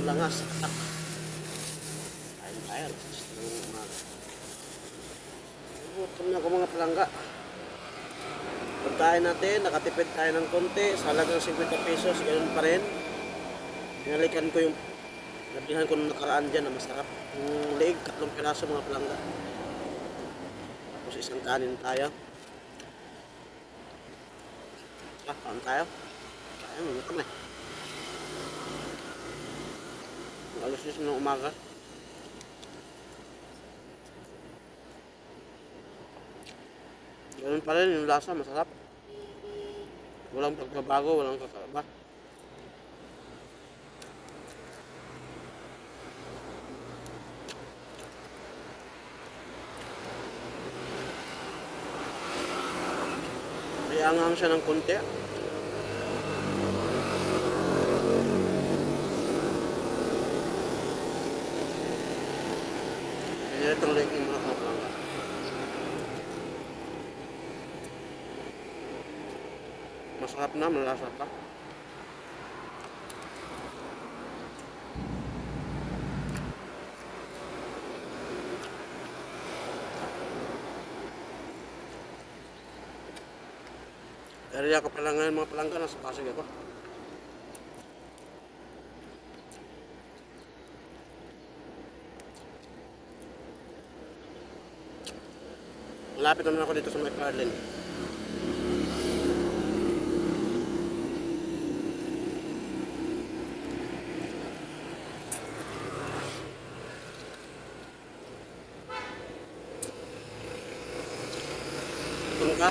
ng langas. Atak. Kain tayo. alas 10 ng umaga. Gutom na ako mga palangga. Pagkain natin, nakatipid tayo ng konti. Sa halagang 50 pesos, ganun pa rin. Pinalikan ko yung nabihan ko nung nakaraan dyan na masarap. Yung leeg, tatlong piraso mga palangga. Tapos isang kanin tayo. Ah, kain tayo. Tayo, mga kamay. Alas 10 ng umaga. Ganun pa rin yung lasa, masarap. Walang pagbabago, walang kakaiba. Kaya angang siya ng konti. Ng mga kapanga. Masarap na, malasa pa. Area ko pala ngayon mga palangga. Malapit naman ako dito sa McFarlane. Gutom ka?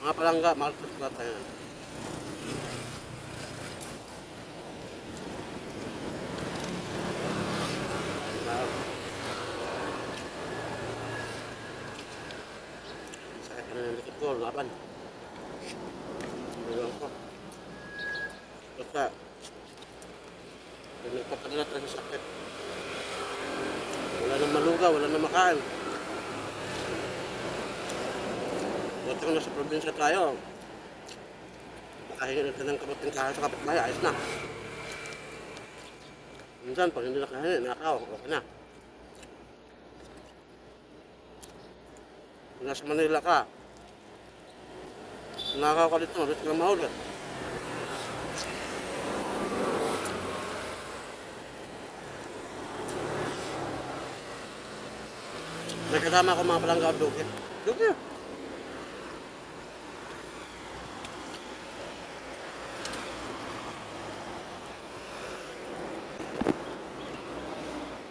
Mga palangga, maltos na tayo. Sakit na ng likod ko, laban. Bilang ko. Basta, pag nagpapadala tayo sa sakit, wala nang maluga, wala nang makain. Kung nasa probinsya tayo, makahingi natin ng kabuting kahoy sa kapitbahay, ayos na. Minsan, pag hindi nakahingi, nakaw, okay na. Kung nasa Manila ka, nakaw ka dito, mabit ka mahuli. May kasama ako mga palangga dugi. Dugi.